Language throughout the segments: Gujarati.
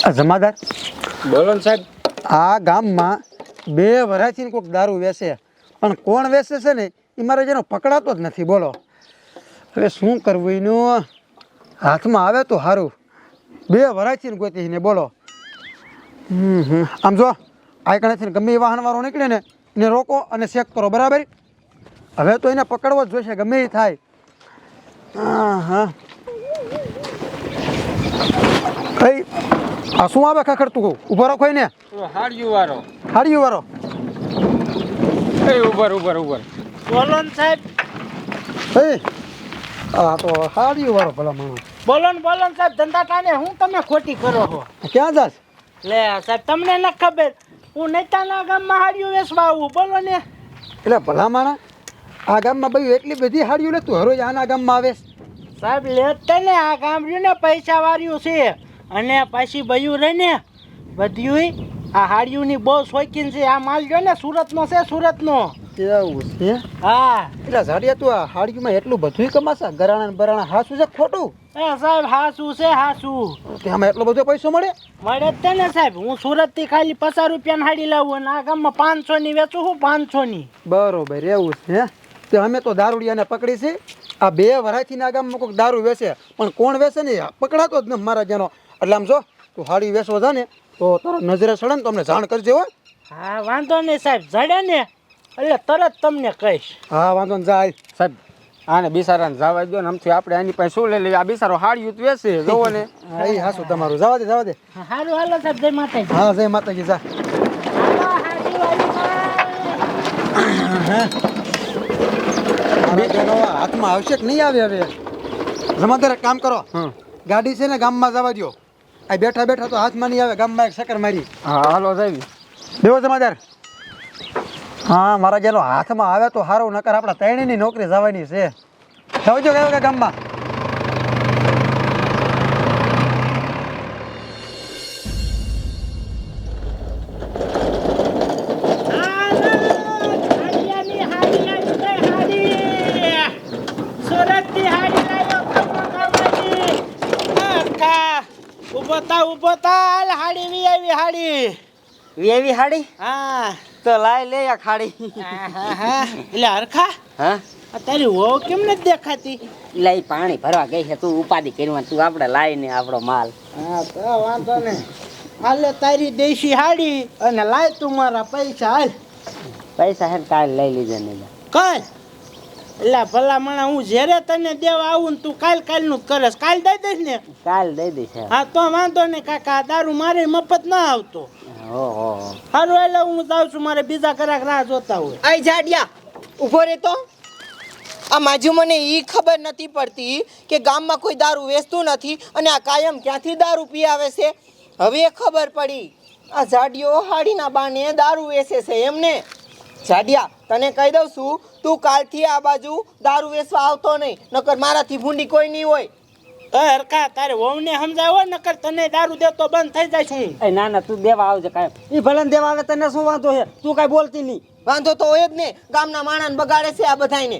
આ જમાદાર? બોલો ને સાહેબ. આ ગામમાં બે વરાથી કોઈક દારૂ વેચે પણ કોણ વેચે છે ને એ મારે જેનો પકડાતો જ નથી બોલો. હવે શું કરવું એનું? હાથમાં આવે તો સારું બે વરાથી ગોતી ને બોલો. હમ હમ. આમ જો આ કણેથી ગમે એ વાહનવાળો નીકળે ને એને રોકો અને ચેક કરો બરાબર? હવે તો એને પકડવો જ જોઈશે ગમે એ થાય. હા હા કઈ આ શું આવે ખખડતું તું? ઊભો રાખો ને હાડિયું વારો હાડિયું વારો એ ઉભર ઉભર ઉભર. બોલો ને સાહેબ. એ આ તો હાડિયું વારો ભલા માણસ. બોલો ને બોલો ને સાહેબ ધંધા ટાણે હું તમે ખોટી કરો છો? ક્યાં જાસ લે સાહેબ તમને ન ખબર. હું નેતાના ગામમાં હાડિયું વેચવા આવું. બોલો ને. એટલે ભલા માણસ આ ગામમાં ભાઈ એટલી બધી હાડિયું લે તું હરોજ આના ગામમાં આવે સાહેબ લે તને આ ગામ રહ્યું ને પૈસા વાળ્યું છે. અને પાછી બયું રહે ને બધ્યું આ હાડિયુંની બહુ શોખીન છે. આ માલ જો ને સુરતનો છે સુરતનો. એવું છે? હા? એટલે ઝાડિયા તું આ એટલું બધું કમાશે? ગરાણા ને બરાણા હાસું છે ખોટું? હા સાહેબ હાસું છે હાસું. તે આમાં એટલો બધો પૈસો મળે? મળે જ ને સાહેબ. હું સુરતથી ખાલી પચાસ રૂપિયાની હાડી લાવું અને આ ગામમાં પાંચસોની વેચું છું પાંચસોની. બરોબર એવું છે હે? તે અમે તો દારૂડિયાને પકડી છે. આ બે વરાયથીના ના ગામમાં કોઈક દારૂ વેચે પણ કોણ વેચે ને પકડાતો જ ને મારા જેનો. એટલે આમ જો તું હાડી વેચવા જા ને તો તારો નજરે ચડે ને તમને જાણ કરજે હો. હા વાંધો નહીં સાહેબ જડે ને. એટલે તરત તમને કહીશ. હા વાંધો ને જાય. સાહેબ આને બિસારાને જવા દો ને આમથી આપણે આની પાસે શું લઈ લઈએ? આ બિસારો હાડિયું જ વેચે જોવો ને. હા. એ હાસું તમારું. જવા દે જવા દે. હારું હાલો સાહેબ જય માતાજી. હા જય માતાજી જા. હા. હાથમાં આવશે કે નહીં આવે હવે? જમાદાર કામ કરો. ગાડી છે ને ગામમાં જવા દો આ બેઠા બેઠા તો હાથમાં નહીં આવે ગામમાં એક ચક્કર મારી. હા હાલો જાવી દેવો જમાદાર. હા મારા જેનો હાથમાં આવે તો સારું નકર આપણા ત્રણેયની નોકરી જવાની છે. જવજો કયો કે ગામમાં. હાડી વેવી હાડી? હા. તો લાય લે આ ખાડી. એટલે હરખા? હા? તારી વહુ કેમ નથી દેખાતી? લઈ પાણી ભરવા ગઈ છે તું ઉપાધિ કરવા તું આપણે લાય ને આપણો માલ. હા તો વાંધો ને હાલે તારી દેશી હાડી અને લાય તું મારા પૈસા હાલ. પૈસા હે કાલ લઈ લીધે ને કાલ? એટલે ભલા મણા હું જ્યારે તને દેવા આવું ને તું કાલ કાલનું કરસ. કાલ દઈ દઈશ ને? કાલ દઈ દઈશ હા. તો વાંધો ને કાકા દારૂ મારે મફત ના આવતો. ઓહો સારું એટલે હું જાઉં છું મારે બીજા કરાક રાહ જોતા હોય. આઈ જાડિયા ઊભો રે તો. આ માજુ મને એ ખબર નથી પડતી કે ગામમાં કોઈ દારૂ વેચતું નથી અને આ કાયમ ક્યાંથી દારૂ પી આવે છે? હવે ખબર પડી. આ જાડિયો હાડીના બાને દારૂ વેચે છે એમને. જાડિયા તને કહી દઉં છું તું કાલથી આ બાજુ દારૂ વેચવા આવતો નહીં નકર મારાથી ભૂંડી કોઈ નહીં હોય. એ હરકા તારે વહુને સમજાય હોય નકર તને દારૂ દેતો બંધ થઈ જાય છું એ ના ના તું દેવા આવજે કાંઈ. એ ભલે દેવા આવે તને શું વાંધો છે? તું કાંઈ બોલતી નહીં. વાંધો તો હોય જ ને ગામના માણસને બગાડે છે આ બધાને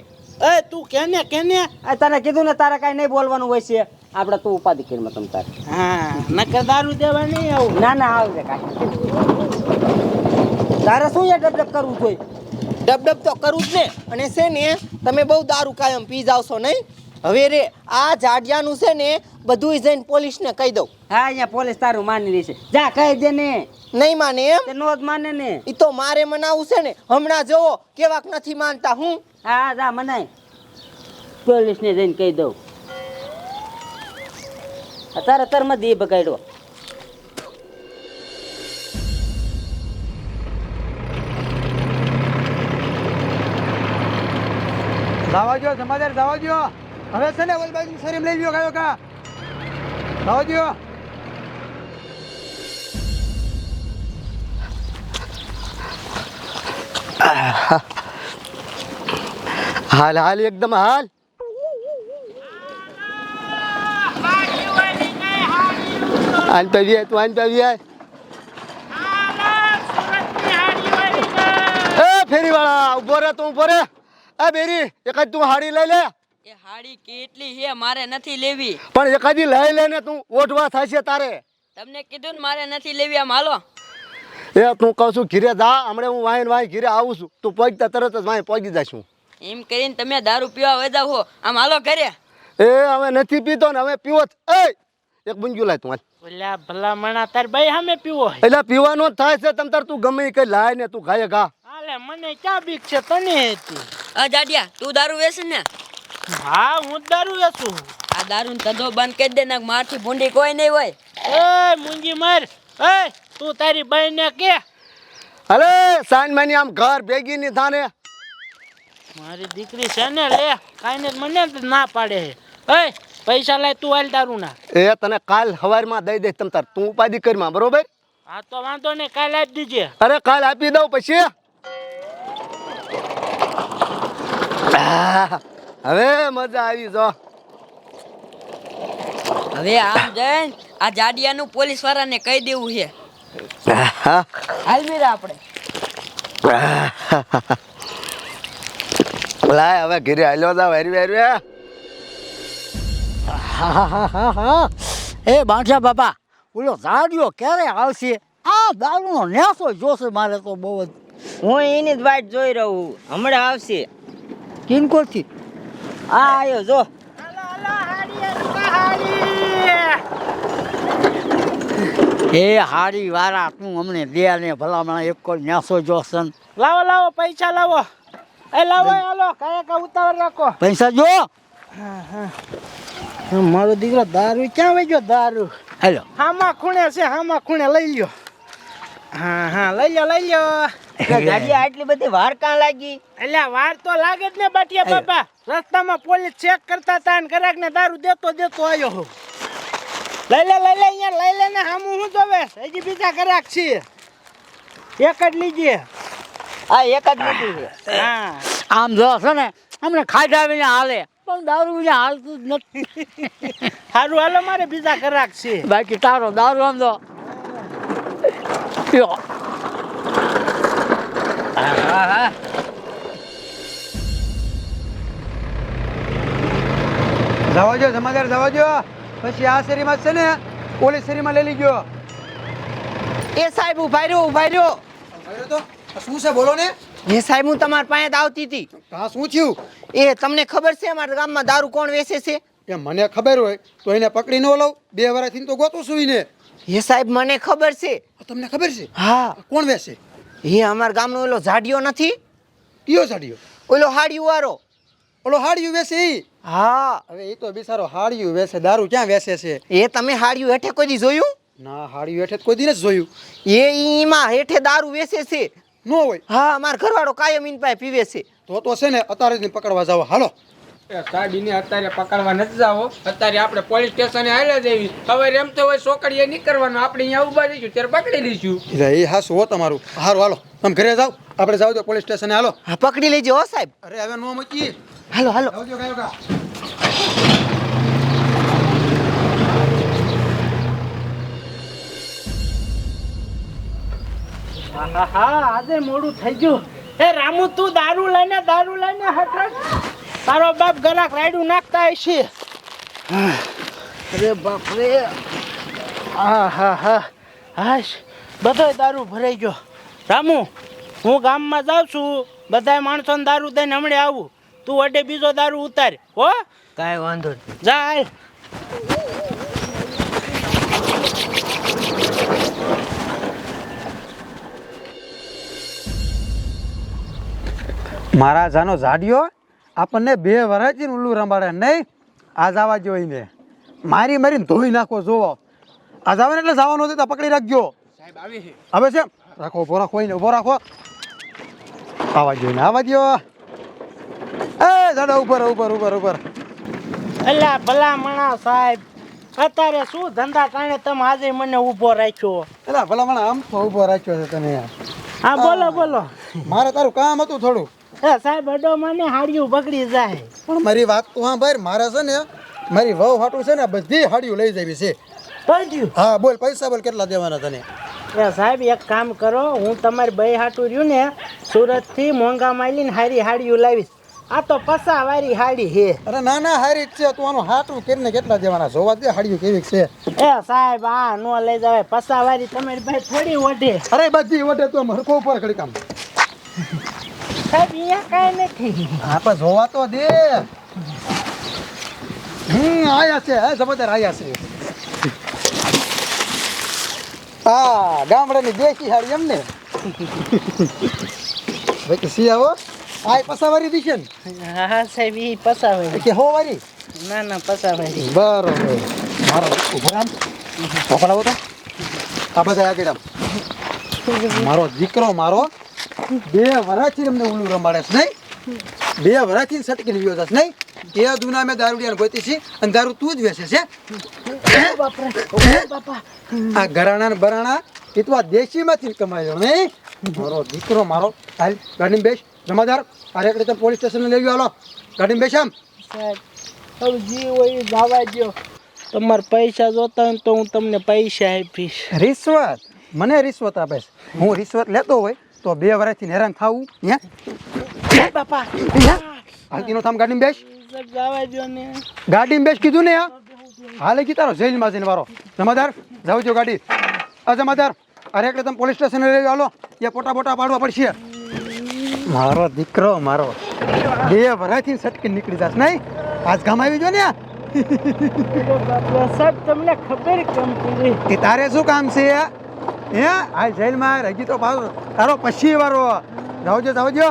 એ તું કેને કેને? આ તને કીધું ને તારે કાંઈ નહીં બોલવાનું હોય છે. આપણે તું ઉપાધિ કરીમાં તમ તારે. હા નકર દારૂ દેવા નહીં આવું. ના ના આવજે કાંઈ. તારે શું યાર ડબ ડબ કરવું જોઈએ? ડબ ડબ તો કરવું જ ને. અને છે ને તમે બહુ દારૂ કાયમ પી જાવશો નહીં? હવે રે આ જાડિયાનું છે ને બધું જઈને પોલીસને કહી દઉં. હા અહીંયા પોલીસ તારું માની લેશે જા કહી દે ને. નહીં માને એમ? તે નો જ માને ને. એ તો મારે મનાવું છે ને. હમણાં જોવો કેવાક નથી માનતા હું? હા જા મનાય. પોલીસને જઈને કહી દઉં. અત્યારે તરમાં દી બગાડ્યો. જવા સમાચાર જમાદાર જવા દો હવે છે ને ઓલી બાજુ શરીમ લઈ ગયો કયો કા. જવા દો હાલ હાલ એકદમ હાલ. આન તો વી તું આન તો વી એ ફેરી વાળા ઊભો રે તું ઊભો રે. એ બેરી એકાદ તું હાડી લઈ લે. એ હાડી કેટલી હે મારે નથી લેવી. પણ એકાદી લઈ લે ને તું ઓઢવા થશે તારે. તમને કીધું ને મારે નથી લેવી આમ હાલો. એ તું કહું છું ઘીરે જા હમણાં હું વાઈન વાઈ ઘીરે આવું છું. તું પહોંચતા તરત જ વાઈ પહોંચી જશું એમ કરીને તમે દારૂ પીવા વેદા હો. આમ હાલો ઘરે. એ હવે નથી પીતો ને હવે પીવો એ એક બુંજુ લાય તું. ઓલા ભલા મણા તાર ભાઈ સામે પીવો. એટલે પીવાનો થાય છે તમ તાર તું ગમે કઈ લાય ને તું ગાય ગા. હાલે મને ક્યાં બીક છે? તને હતી. આ જાડિયા તું દારૂ વેચ ને? હા હું દારૂ વેચું. આ દારૂ ધંધો બંધ કરી દે ને મારથી ભૂંડી કોઈ નહીં હોય. એ મુંજી માર. એ તું તારી બહેન ને કે. અરે સાઈન માની આમ ઘર ભેગી ની થાને. મારી દીકરી છે ને લે કાઈ ને મને ના પાડે. હે એ પૈસા લાય તું હાલ દારૂ ના. એ તને કાલ સવારમાં દઈ દે તમ તાર. તું ઉપાધિ કરીમાં બરોબર? હા તો વાંધો નહીં કાલ આપી દીજે. અરે કાલ આપી દઉં પછી. હવે મજા આવી જો. હવે આમ જઈને આ જાડિયાનું પોલીસ વાળાને કહી દેવું છે. હાલ મીરા આપણે. લાય હવે ઘરે હાલ્યો જાવ હરવે હરવે એ બાંઠા બાપા ઓલો ઝાડિયો ક્યારે આવશે? આ દારૂનો નેસો જોશે મારે તો બહુ જ. હું એની જ વાટ જોઈ રહું. હમણાં આવશે. કિનકોરથી આ આવ્યો જો. હાડી હાડી એ હારી વારા તું અમને દે ને ભલામણ એક કોઈ ન્યાસો જોશે લાવો લાવો પૈસા લાવો. એ લાવો હાલો કયા કા ઉતાવળ રાખો. પૈસા જો. મારો દીકરો દારૂ ક્યાં વેજો ગયો દારૂ? હેલો. હામાં ખૂણે છે હામાં ખૂણે લઈ લ્યો. હા હા લઈ લ્યો લઈ લ્યો. ગાડી આટલી બધી વાર કાં લાગી? એટલે વાર તો લાગે જ ને બાટિયા બાપા. રસ્તામાં પોલીસ ચેક કરતા હતા અને કરાક ને દારૂ દેતો દેતો આવ્યો હું. લઈ લે લઈ લે અહીંયા લઈ લે ને હામું હું જોવે? હજી બીજા કરાક છીએ એક જ લીજે આ એક જ લીધી છે. આમ જો છે ને અમને ખાધા વિના હાલે. પણ દારૂ વિના હાલતું જ નથી. સારું હાલો મારે બીજા કરાક છે. બાકી તારો દારૂ આમ તો જવા જો જમાદાર જવા જો પછી આ શેરીમાં છે ને પોલીસ શેરીમાં લઈ લીધો એ સાહેબ ઊભા રહ્યો ઊભા રહ્યો. તો? શું છે બોલો ને? એ સાહેબ હું તમારા પાસે આવતી હતી. હા શું થયું? એ તમને ખબર છે અમારા ગામમાં દારૂ કોણ વેચે છે? એ મને ખબર હોય તો એને પકડી ન લઉં. બે વર્ષથી તો ગોતું સુઈને. એ સાહેબ મને ખબર છે. તમને ખબર છે? હા. કોણ વેચે? એ અમારા ગામનો ઓલો ઝાડિયો નથી? કયો ઝાડિયો? ઓલો હાડિયું વાળો. ઓલો હાડિયું વેસે ઈ? હા. હવે એ તો બિચારો હાડિયું વેસે દારૂ ક્યાં વેસે છે? એ તમે હાડિયું હેઠે કોઈ દી જોયું? ના હાડિયું હેઠે કોઈ દી નથી જોયું. એ ઈમાં હેઠે દારૂ વેસે છે. નો હોય. હા અમાર ઘરવાળો કાયમ ઈન પાસે પીવે છે. તો તો છે ને અતારે જ પકડવા જાવ હાલો. સાડીને અત્યારે પકડવા નથી જાવો. અત્યારે આપણે પોલીસ સ્ટેશને હાલે દેવી હવે એમ તો હોય ચોકડીએ નહીં કરવાનું. આપણે અહીંયા ઊભા રહીશું ત્યારે પકડી લઈશું. એ હાસું હો તમારું. હારું હાલો. તમે ઘરે જાઓ. આપણે જાવ તો પોલીસ સ્ટેશને હાલો. હા પકડી લેજો હો સાહેબ. અરે હવે નો મચી હાલો હાલો. આવજો કાયો કા હા હા આજે મોડું થઈ ગયું. એ રામુ તું દારૂ લઈને દારૂ લઈને હટ તારો બાપ ગરાક રાયડું નાખતા હશે અરે બાપ રે. હા હા હા. હાશ બધોય દારૂ ભરાઈ ગયો. રામુ હું ગામમાં જાઉં છું. બધાય માણસોને દારૂ દઈને હમણાં આવું. તું અડે બીજો દારૂ ઉતાર હો? કાંઈ વાંધો નહીં. મહારાજાનો હાલ. આપણને બે વરાથી ઉલ્લું રંબાડે નહીં આ જવા જોઈને મારી મારીને ધોઈ નાખો જોવો. આ જવાને એટલે જવાનું હતું તો પકડી રાખજો. સાહેબ આવી છે. હવે છે રાખો ઊભો રાખો એને ઊભો રાખો. આવા જોઈને આવા દો એ દાદા ઉપર ઉપર ઉપર ઉપર. અલ્યા ભલા મણા સાહેબ અત્યારે શું ધંધા કારણે તમે આજે મને ઊભો રાખ્યો? એટલે ભલા મને આમ તો ઊભો રાખ્યો છે તને યાર. હા બોલો બોલો. મારે તારું કામ હતું થોડું. સાહેબ અડો મને હાડિયું બગડી જાય. પણ મારી વાત તો હા ભાઈ મારે છે ને મારી વહુ હાટું છે ને બધી હાડિયું લઈ જવી છે. પડ્યું હા બોલ પૈસા બોલ કેટલા દેવાના તને? એ સાહેબ એક કામ કરો હું તમારી બે હાટું રહ્યું ને સુરતથી મોંઘા માયલી ને હારી હાડિયું લાવીશ. આ તો પસાવાળી હાડી હે અરે ના ના હારી જ છે. તું આનું હાટું કરીને કેટલા દેવાના? જોવા દે હાડિયું કેવી છે. એ સાહેબ આ નો લઈ જવાય. પસાવાળી તમારી ભાઈ થોડી ઓઢે. અરે બધી ઓઢે તું મરકો ઉપર ખડી કામ સાહેબ અહીંયા કાંઈ નથી. હા પણ જોવા તો દે. હમ આયા છે. હે જબરદાર આયા છે. હા ગામડાની દેખી હાડી એમ ને ભાઈ સી આવો? આ પસાવારી દીશે ને? હા સાહેબ ઈ પસાવાળી કે હો વારી ના ના પસાવાળી બરોબર. મારો ઊભો રામ. પકડાવો તો. આ બધા આગળ આમ. મારો દીકરો મારો બે વરાથી અમને ઉલું રમાડે છે નહીં? બે વરાથી સટકીને વિયો છે નહીં? એ દુના મેં દારૂડિયાને ગોતી છે અને દારૂ તું જ વેચે છે આ ઘરાણા ને બરાણા એ તો આ દેશીમાંથી કમાયો નહીં? મારો દીકરો મારો હાલ ગાડીમાં બેસ જમાદાર અરે એકડે તો પોલીસ સ્ટેશન લઈ ગયો હાલો. ગાડીમાં બેસ આમ. તમારે પૈસા જોતા હોય તો હું તમને પૈસા આપીશ. રિશ્વત. મને રિશ્વત આપે છે. હું રિશ્વત લેતો હોય તો બે વર્ષથી હેરાન થાવું હે? બાપા હાલતીનો થામ ગાડીમાં બેસ. ગાડીમાં બેસ કીધું ને હાલે કી તારો જેલમાં જઈને વારો. જમાદાર જાવ જો ગાડી. આ જમાદાર અરે એટલે તમે પોલીસ સ્ટેશન લઈ આવો. એ પોટા પોટા પાડવા પડશે. મારો દીકરો મારો. બે વર્ષથી સટકી નીકળી જશે નહીં? આજ ગામ આવી જો ને તમને ખબર કેમ તારે શું કામ છે હે? આ જેલમાં હજી તો પાછો તારો પછી વારો. જાવજો જાવજો.